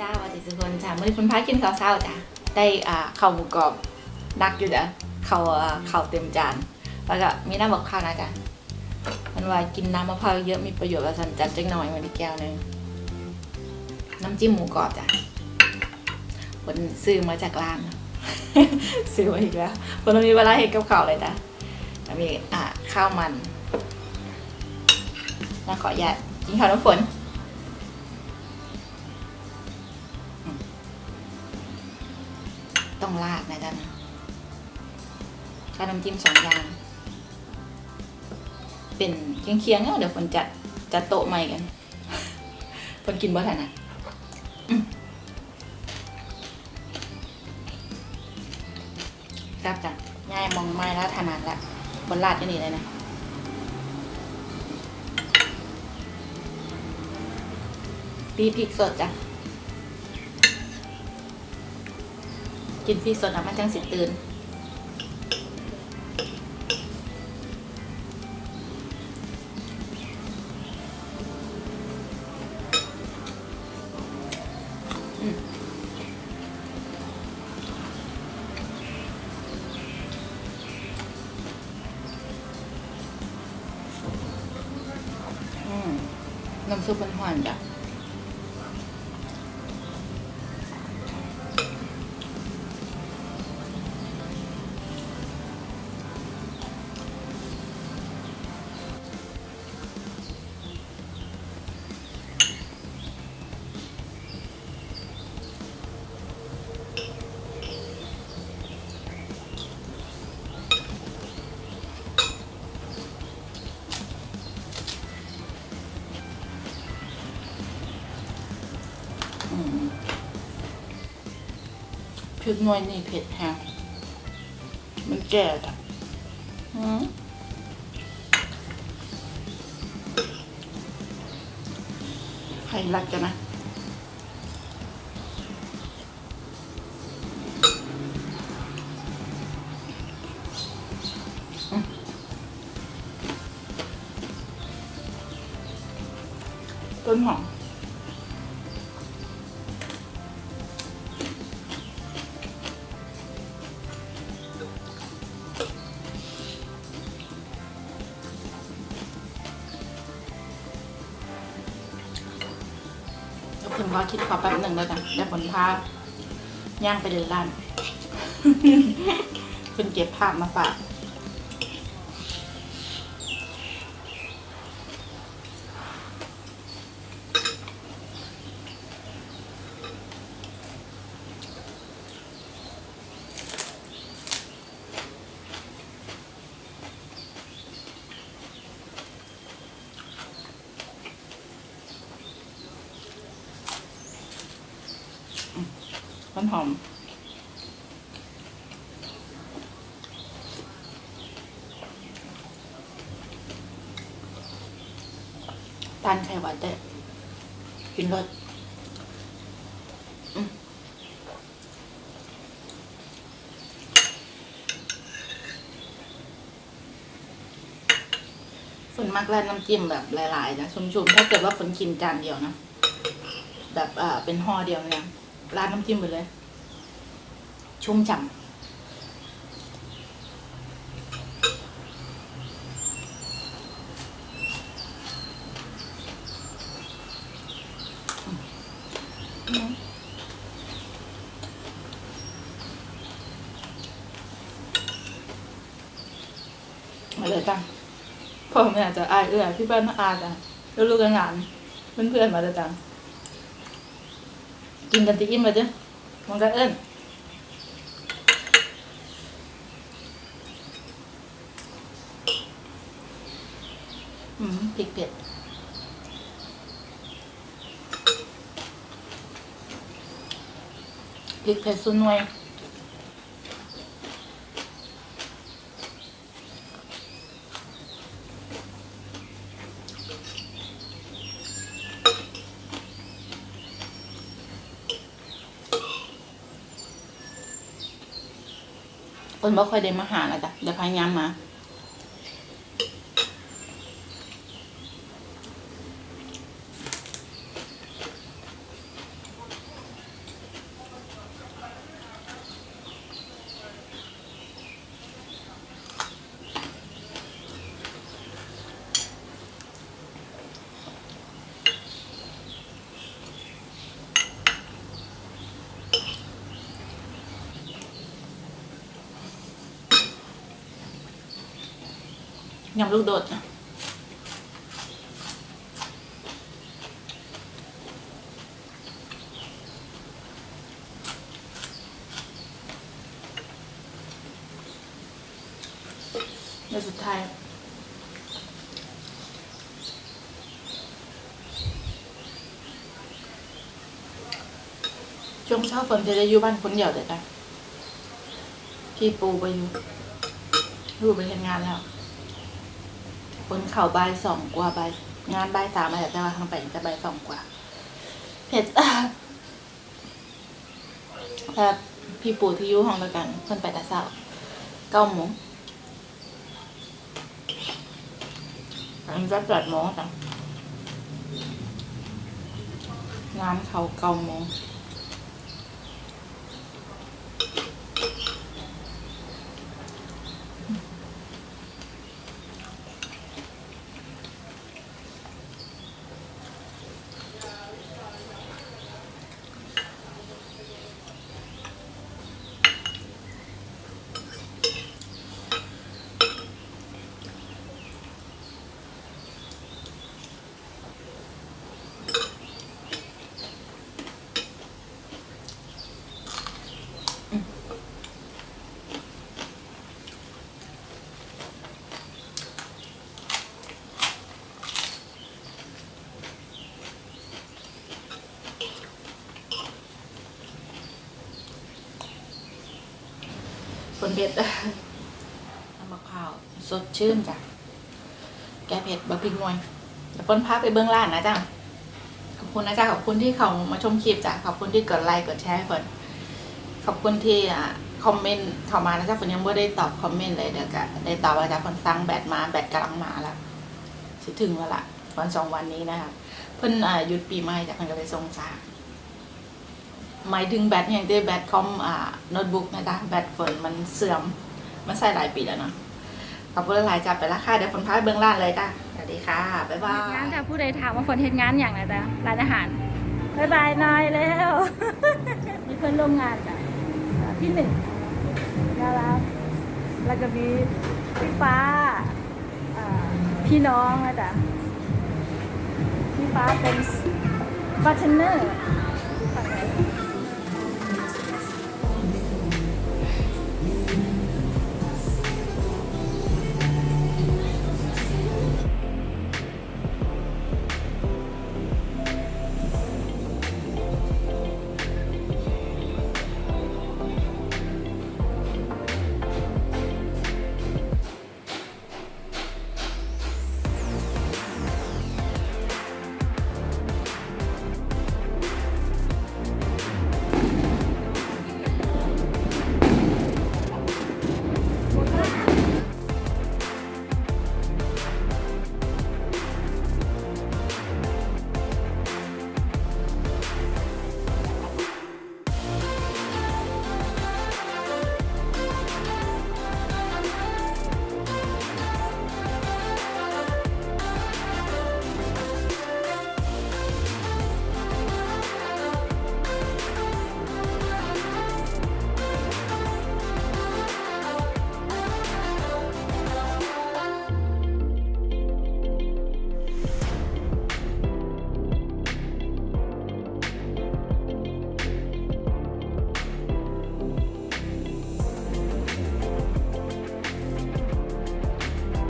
จ้าสวัสดีทุกคนจ้ามื่อคุณพากินข้าวเช้าจ้ะได้อ่าข้าวหมูกรอบดักอยู่จ้ะข้าวอ่าข้าวเต็มจาน แล้วก็มีน้ำมะพร้าวนะจ้ะมันว่ากินน้ำมะพร้าวเยอะมีประโยชน์กับสันจัดจังหน่อยวันนี้แก้วหนึงน้ำจิ้มหมูกรอบจ้ะคนซื้อมาจากร้านซื้อมาอีกแล้วคนมีเวลาเห็นกับข้าวเลยจ้ะแล้วมีอ่าข้าวมันแล้วขออนุญาตกินข้าวน้ำฝน ต้องราดนะจ๊ะนะกาน้ำจิ้มสองอย่าง เป็นเคียงๆเนาะเดี๋ยวฝนจัดจัดโต๊ะใหม่กันฝนกินบ่ทันอะครับจ้ะง่ายมองไม่แล้วถนัดละบนราดก็นี่เลยนะปีพริกสดจ้ะ กินพริกสดนะมันจังสิตื่นอืมอืมน้ำซุปมันหวานจ้ะ พริกหน่วยนี่เผ็ดแฮะมันแก่จ้ะอืมใครรักกันนะอืมต้นหอม ถึงว่าคิดขอแป๊บหนึ่งแล้วกันเดี๋ยวผลพาย่างไปเดินร้าน คุณเก็บภาพมาฝาก มันหอมตานไข่หวานได้กินรสอืมฝนมักราดน้ำจิ้มแบบหลาย ๆ นะชุ่มๆ ถ้าเกิดว่าฝนกินจานเดียวนะ แบบเอ่อเป็นห่อเดียวเนี่ย ราดน้ำจิ้มไปเลย ชุ่มฉ่ำมาเลยจ้ะพ่อแม่จะอายเอื้อพี่เปิ้ลมาอาจ้ะลูกกันงานเพื่อนๆมาเลยจ้ะ กินกันตีอิ่มเลยจ้ะมันก็เอิ้นอืมพริกเผ็ดพริกเผ็ดสุนหน่วย คนบ่ค่อยได้มาหาแล้วจ้ะเดี๋ยวพยายามมา ยำลูกโดดเดี๋ยวสุดท้ายช่วงเช้าฝนจะได้อยู่บ้านคนเดียวเด็ดจ้ะพี่ปูไปอยู่รูไปเห็นงานแล้ว คนเข่าบ่ายสองกว่าบ่ายงานบ่ายสามมาแต่ว่าทางไปจะบ่ายสองกว่าเผ็ดแต่พี่ปูที่อยู่ห้องเดียวกันเพิ่นไปแต่เช้าเก้าโมงอันนี้ก็แปดโมงจ้ะงานเขาเก้าโมง คนเผ็ดน้ำมะพร้าวสดชื่นจ้ะ แกเผ็ดบะพริกหน่วยเดี๋ยวเปิ้ลพาไปเบื้องล่างนะจ๊ะขอบคุณนะจ๊ะขอบคุณที่เขามาชมคลิปจ้ะขอบคุณที่กดไลค์กดแชร์ให้เปิ้ลขอบคุณที่อ่าคอมเมนต์เข้ามานะจ๊ะเปิ้ลยังไม่ได้ตอบคอมเมนต์เลยเดี๋ยวก็ได้ตอบแล้วจ้ะเปิ้ลสั่งแบตมาแบตกำลังมาแล้วสิถึงแล้วล่ะวันสองวันนี้นะคะเพิ่นอ่าหยุดปีใหม่จ้ะเพิ่นก็เลยส่งจ้า หมายถึงแบตอย่างที่แบตคอมอ่าโน้ตบุ๊กนะจ๊ะแบตฝนมันเสื่อมมันใส่หลายปีแล้วเนาะขอบคุณหลายจ้ะไปและค่ะเดี๋ยวฝนพาไปเบื้องล่างเลยจ้ะสวัสดีค่ะบ๊ายบายงานค่ะผู้ใดถามว่าฝนเฮ็ดงานอย่างไรจ้ะร้านอาหารบ๊ายบายนายแล้วมีเพื่อนร่วมงานจ้ะพี่หนึ่งน่ารักแล้วก็มีพี่ฟ้าพี่น้องนะจ๊ะพี่ฟ้าเป็นบาร์เทนเนอร์